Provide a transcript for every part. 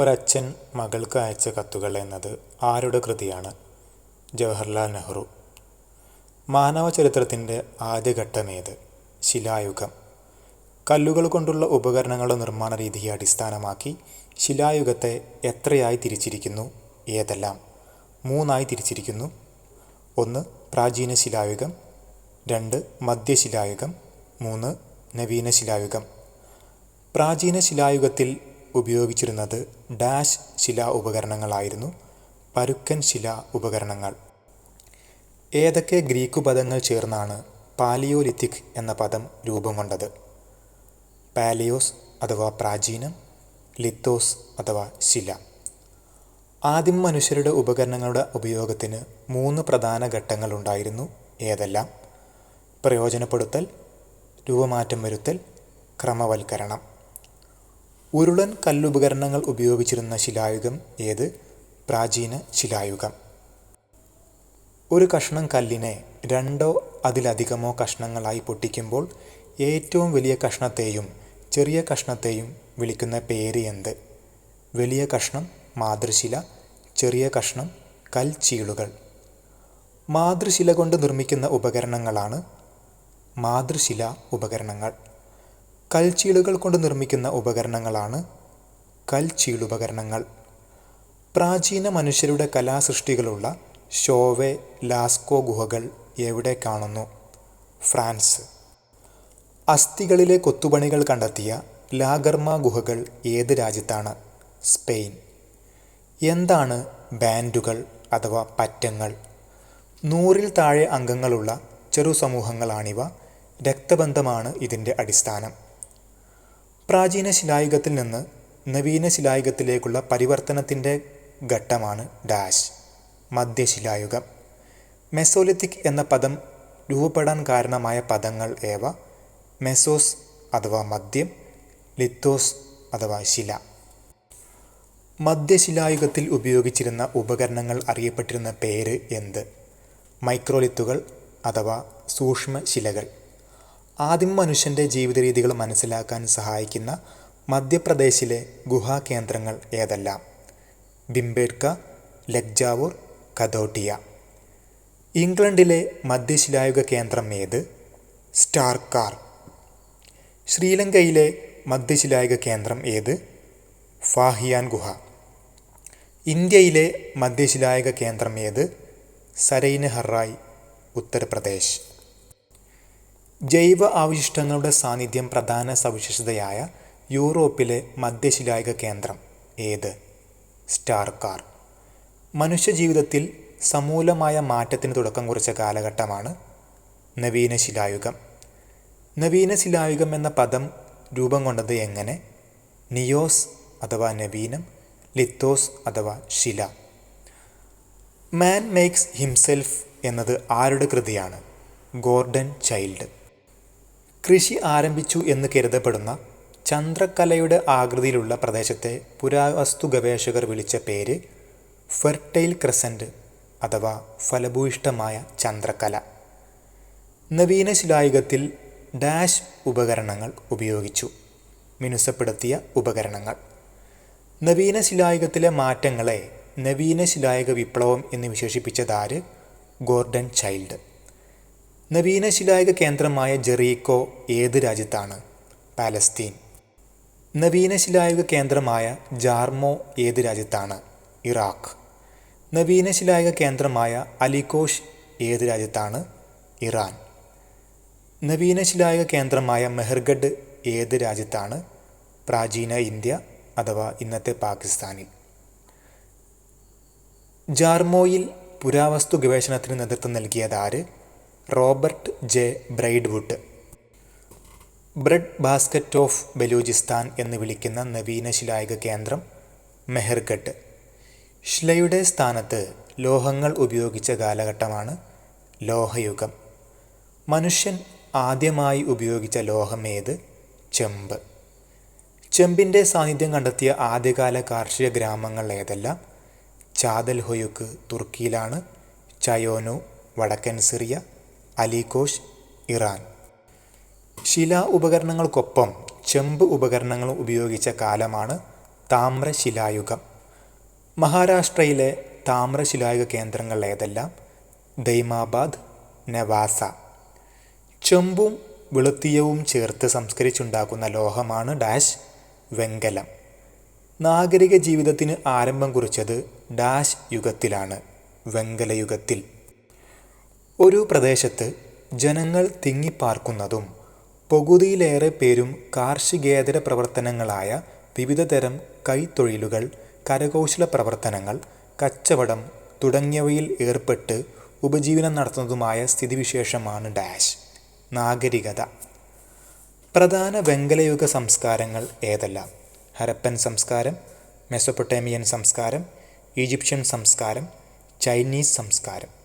ഒരച്ഛൻ മകൾക്ക് അയച്ച കത്തുകൾ എന്നത് ആരുടെ കൃതിയാണ്? ജവഹർലാൽ നെഹ്റു. മാനവ ചരിത്രത്തിന്റെ ആദ്യഘട്ടമേത് ശിലായുഗം. കല്ലുകൾ കൊണ്ടുള്ള ഉപകരണങ്ങളുടെ നിർമ്മാണ രീതിയെ അടിസ്ഥാനമാക്കി ശിലായുഗത്തെ എത്രയായി തിരിച്ചിരിക്കുന്നു? ഏതെല്ലാം? മൂന്നായി തിരിച്ചിരിക്കുന്നു. ഒന്ന് പ്രാചീന ശിലായുഗം. രണ്ട് മധ്യശിലായുഗം മൂന്ന് നവീന ശിലായുഗം. പ്രാചീന ശിലായുഗത്തിൽ ഉപയോഗിച്ചിരുന്നത് ഡാഷ് ശിലാ ഉപകരണങ്ങളായിരുന്നു പരുക്കൻ ശിലാ ഉപകരണങ്ങൾ. ഏതൊക്കെ ഗ്രീക്ക് പദങ്ങൾ ചേർന്നാണ് പാലിയോലിത്തിക് എന്ന പദം രൂപം കൊണ്ടത്? പാലിയോസ് അഥവാ പ്രാചീനം ലിത്തോസ് അഥവാ ശില. ആദിമ മനുഷ്യരുടെ ഉപകരണങ്ങളുടെ ഉപയോഗത്തിന് മൂന്ന് പ്രധാന ഘട്ടങ്ങളുണ്ടായിരുന്നു ഏതെല്ലാം? പ്രയോജനപ്പെടുത്തൽ രൂപമാറ്റം വരുത്തൽ ക്രമവൽക്കരണം. ഉരുളൻ കല്ലുപകരണങ്ങൾ ഉപയോഗിച്ചിരുന്ന ശിലായുഗം ഏത്? പ്രാചീന ശിലായുഗം. ഒരു കഷ്ണം കല്ലിനെ രണ്ടോ അതിലധികമോ കഷ്ണങ്ങളായി പൊട്ടിക്കുമ്പോൾ ഏറ്റവും വലിയ കഷ്ണത്തെയും ചെറിയ കഷ്ണത്തെയും വിളിക്കുന്ന പേര് എന്ത്? വലിയ കഷ്ണം മാതൃശില ചെറിയ കഷ്ണം കൽച്ചീളുകൾ. മാതൃശില കൊണ്ട് നിർമ്മിക്കുന്ന ഉപകരണങ്ങളാണ് മാതൃശില ഉപകരണങ്ങൾ. കൽച്ചീളുകൾ കൊണ്ട് നിർമ്മിക്കുന്ന ഉപകരണങ്ങളാണ് കൽച്ചീളുപകരണങ്ങൾ. പ്രാചീന മനുഷ്യരുടെ കലാസൃഷ്ടികളുള്ള ഷോവെ ലാസ്കോ ഗുഹകൾ എവിടെ കാണുന്നു? ഫ്രാൻസ്. അസ്ഥികളിലെ കൊത്തുപണികൾ കണ്ടെത്തിയ ലാഗർമ ഗുഹകൾ ഏത് രാജ്യത്താണ്? സ്പെയിൻ. എന്താണ് ബാൻഡുകൾ അഥവാ പറ്റങ്ങൾ? നൂറിൽ താഴെ അംഗങ്ങളുള്ള ചെറു സമൂഹങ്ങളാണിവ. രക്തബന്ധമാണ് ഇതിന്റെ അടിസ്ഥാനം. പ്രാചീന ശിലായുഗത്തിൽ നിന്ന് നവീന ശിലായുഗത്തിലേക്കുള്ള പരിവർത്തനത്തിന്റെ ഘട്ടമാണ് ഡാഷ് മധ്യശിലായുഗം മെസോലിത്തിക് എന്ന പദം രൂപപ്പെടാൻ കാരണമായ പദങ്ങൾ ഏവ? മെസോസ് അഥവാ മദ്യം ലിത്തോസ് അഥവാ ശില. മധ്യശിലായുഗത്തിൽ ഉപയോഗിച്ചിരുന്ന ഉപകരണങ്ങൾ അറിയപ്പെട്ടിരുന്ന പേര് എന്ത്? മൈക്രോലിത്തുകൾ അഥവാ സൂക്ഷ്മ ശിലകൾ ആദിമ മനുഷ്യന്റെ ജീവിത രീതികൾ മനസ്സിലാക്കാൻ സഹായിക്കുന്ന മധ്യപ്രദേശിലെ ഗുഹാകേന്ദ്രങ്ങൾ ഏതെല്ലാം? ബിംബേഡ്ക ലഗ്ജാവൂർ കഥോട്ടിയ. ഇംഗ്ലണ്ടിലെ മധ്യശിലായുഗ കേന്ദ്രം ഏത്? സ്റ്റാർക്കാർ. ശ്രീലങ്കയിലെ മധ്യശിലായുഗ കേന്ദ്രം ഏത്? ഫാഹിയാൻ ഗുഹ. ഇന്ത്യയിലെ മധ്യശിലായുഗ കേന്ദ്രം ഏത്? സരൈന ഹറായ് ഉത്തർപ്രദേശ്. ജൈവ അവശിഷ്ടങ്ങളുടെ സാന്നിധ്യം പ്രധാന സവിശേഷതയായ യൂറോപ്പിലെ മധ്യശിലായുഗ കേന്ദ്രം ഏത്? സ്റ്റാർക്കാർ മനുഷ്യജീവിതത്തിൽ സമൂലമായ മാറ്റത്തിന് തുടക്കം കുറിച്ച കാലഘട്ടമാണ് നവീന ശിലായുഗം നവീന ശിലായുഗം എന്ന പദം രൂപം കൊണ്ടത് എങ്ങനെ? നിയോസ് അഥവാ നവീനം ലിത്തോസ് അഥവാ ശില. മാൻ മേക്സ് ഹിംസെൽഫ് എന്നത് ആരുടെ കൃതിയാണ്? Gordon Childe. കൃഷി ആരംഭിച്ചു എന്ന് കരുതപ്പെടുന്ന ചന്ദ്രക്കലയുടെ ആകൃതിയിലുള്ള പ്രദേശത്തെ പുരാവസ്തു ഗവേഷകർ വിളിച്ച പേര് ഫെർട്ടൈൽ ക്രസന്റ് അഥവാ ഫലഭൂയിഷ്ടമായ ചന്ദ്രക്കല നവീന ശിലായുഗത്തിൽ ഡാഷ് ഉപകരണങ്ങൾ ഉപയോഗിച്ചു. മിനുസപ്പെടുത്തിയ ഉപകരണങ്ങൾ. നവീന ശിലായുഗത്തിലെ മാറ്റങ്ങളെ നവീന ശിലായുഗ വിപ്ലവം എന്ന് വിശേഷിപ്പിച്ചതാര് ഗോർഡൻ ചൈൽഡ്. നവീന ശിലായുഗ കേന്ദ്രമായ ജെറീക്കോ ഏത് രാജ്യത്താണ്? പാലസ്തീൻ. നവീന ശിലായുഗ കേന്ദ്രമായ ജാർമോ ഏത് രാജ്യത്താണ്? ഇറാഖ്. നവീന ശിലായുഗ കേന്ദ്രമായ അലികോഷ് ഏത് രാജ്യത്താണ്? ഇറാൻ. നവീന ശിലായുഗ കേന്ദ്രമായ മെഹർഗഡ് ഏത് രാജ്യത്താണ്? പ്രാചീന ഇന്ത്യ അഥവാ ഇന്നത്തെ പാകിസ്ഥാനിൽ. ജാർമോയിൽ പുരാവസ്തു ഗവേഷണത്തിന് നേതൃത്വം നൽകിയതാര് Robert J. Braidwood. Bread basket of Baluchistan എന്ന് വിളിക്കുന്ന നവീന ശിലായുഗ കേന്ദ്രം മെഹർഗഡ്. ശിലയുടെ സ്ഥാനത്ത് ലോഹങ്ങൾ ഉപയോഗിച്ച കാലഘട്ടമാണ് ലോഹയുഗം. മനുഷ്യൻ ആദ്യമായി ഉപയോഗിച്ച ലോഹം ഏത്? ചെമ്പ്. ചെമ്പിന്റെ സാന്നിധ്യം കണ്ടെത്തിയ ആദ്യകാല കാർഷിക ഗ്രാമങ്ങൾ ഏതെല്ലാം? ചാദൽ ഹൊയുക്ക് തുർക്കിയിലാണ് ചയോനു വടക്കൻ സിറിയ അലികോഷ് ഇറാൻ. ശില ഉപകരണങ്ങൾക്കൊപ്പം ചെമ്പ് ഉപകരണങ്ങൾ ഉപയോഗിച്ച കാലമാണ് താമ്രശിലായുഗം. മഹാരാഷ്ട്രയിലെ താമ്രശിലായുഗ കേന്ദ്രങ്ങൾ ഏതെല്ലാം? ദൈമാബാദ് നവാസ. ചെമ്പും വെളുത്തിയവും ചേർത്ത് സംസ്കരിച്ചുണ്ടാക്കുന്ന ലോഹമാണ് ഡാഷ് വെങ്കലം. നാഗരിക ജീവിതത്തിന് ആരംഭം കുറിച്ചത് ഡാഷ് യുഗത്തിലാണ് വെങ്കലയുഗത്തിൽ. ഒരു പ്രദേശത്ത് ജനങ്ങൾ തിങ്ങിപ്പാർക്കുന്നതും പകുതിയിലേറെ പേരും കാർഷികേതര പ്രവർത്തനങ്ങളായ വിവിധതരം കൈത്തൊഴിലുകൾ കരകൗശല പ്രവർത്തനങ്ങൾ കച്ചവടം തുടങ്ങിയവയിൽ ഏർപ്പെട്ട് ഉപജീവനം നടത്തുന്നതുമായ സ്ഥിതിവിശേഷമാണ് ഡാഷ്. നാഗരികത. പ്രധാന വെങ്കലയുഗ സംസ്കാരങ്ങൾ ഏതെല്ലാം? ഹരപ്പൻ സംസ്കാരം മെസൊപ്പൊട്ടേമിയൻ സംസ്കാരം ഈജിപ്ഷ്യൻ സംസ്കാരം ചൈനീസ് സംസ്കാരം.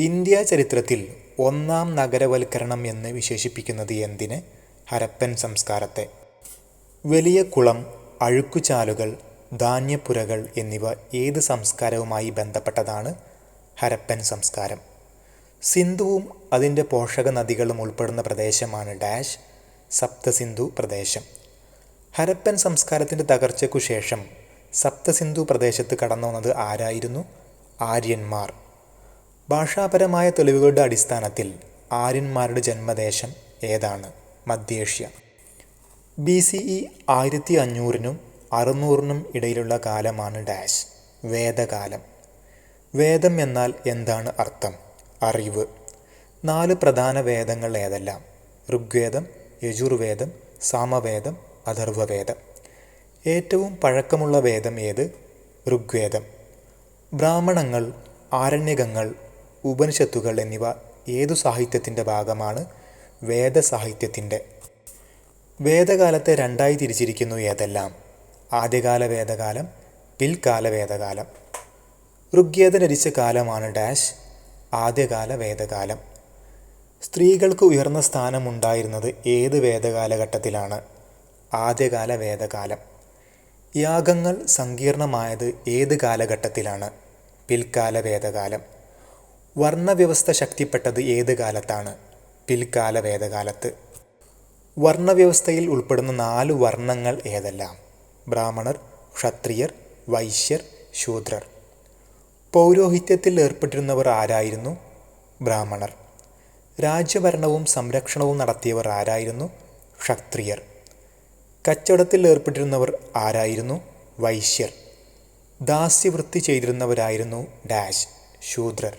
ഇന്ത്യ ചരിത്രത്തിൽ ഒന്നാം നഗരവൽക്കരണം എന്ന് വിശേഷിപ്പിക്കുന്നത് എന്തിന്? ഹരപ്പൻ സംസ്കാരത്തെ. വലിയ കുളം അഴുക്കുചാലുകൾ ധാന്യപ്പുരകൾ എന്നിവ ഏത് സംസ്കാരവുമായി ബന്ധപ്പെട്ടതാണ്? ഹരപ്പൻ സംസ്കാരം. സിന്ധുവും അതിന്റെ പോഷക നദികളും ഉൾപ്പെടുന്ന പ്രദേശമാണ് ഡാഷ് സപ്തസിന്ധു പ്രദേശം. ഹരപ്പൻ സംസ്കാരത്തിന്റെ തകർച്ചയ്ക്കു ശേഷം സപ്തസിന്ധു പ്രദേശത്ത് കടന്നു വന്നത് ആരായിരുന്നു? ആര്യന്മാർ. ഭാഷാപരമായ തെളിവുകളുടെ അടിസ്ഥാനത്തിൽ ആര്യന്മാരുടെ ജന്മദേശം ഏതാണ്? മധ്യേഷ്യ. ബി സി ഇ ആയിരത്തി അഞ്ഞൂറിനും അറുന്നൂറിനും ഇടയിലുള്ള കാലമാണ് ഡാഷ്. വേദകാലം. വേദം എന്നാൽ എന്താണ് അർത്ഥം? അറിവ്. നാല് പ്രധാന വേദങ്ങൾ ഏതെല്ലാം? ഋഗ്വേദം യജുർവേദം സാമവേദം അഥർവവേദം. ഏറ്റവും പഴക്കമുള്ള വേദം ഏത്? ഋഗ്വേദം. ബ്രാഹ്മണങ്ങൾ ആരണ്യകങ്ങൾ ഉപനിഷത്തുകൾ എന്നിവ ഏതു സാഹിത്യത്തിന്റെ ഭാഗമാണ്? വേദസാഹിത്യത്തിന്റെ. വേദകാലത്തെ രണ്ടായി തിരിച്ചിരിക്കുന്നു ഏതെല്ലാം? ആദ്യകാല വേദകാലം പിൽക്കാല വേദകാലം. ഋഗ്വേദം കാലമാണ് ഡാഷ് ആദ്യകാല വേദകാലം. സ്ത്രീകൾക്ക് ഉയർന്ന സ്ഥാനമുണ്ടായിരുന്നത് ഏത് വേദകാലഘട്ടത്തിലാണ്? ആദ്യകാല വേദകാലം. യാഗങ്ങൾ സങ്കീർണമായത് ഏത് കാലഘട്ടത്തിലാണ്? പിൽക്കാല വേദകാലം. വർണവ്യവസ്ഥ ശക്തിപ്പെട്ടത് ഏത് കാലത്താണ്? പിൽക്കാല വേദകാലത്ത്. വർണവ്യവസ്ഥയിൽ ഉൾപ്പെടുന്ന നാല് വർണങ്ങൾ ഏതെല്ലാം? ബ്രാഹ്മണർ ക്ഷത്രിയർ വൈശ്യർ ശൂദ്രർ. പൗരോഹിത്യത്തിൽ ഏർപ്പെട്ടിരുന്നവർ ആരായിരുന്നു? ബ്രാഹ്മണർ. രാജ്യഭരണവും സംരക്ഷണവും നടത്തിയവർ ആരായിരുന്നു? ക്ഷത്രിയർ. കച്ചവടത്തിൽ ഏർപ്പെട്ടിരുന്നവർ ആരായിരുന്നു? വൈശ്യർ. ദാസ്യവൃത്തി ചെയ്തിരുന്നവരായിരുന്നു ഡാഷ് ശൂദ്രർ.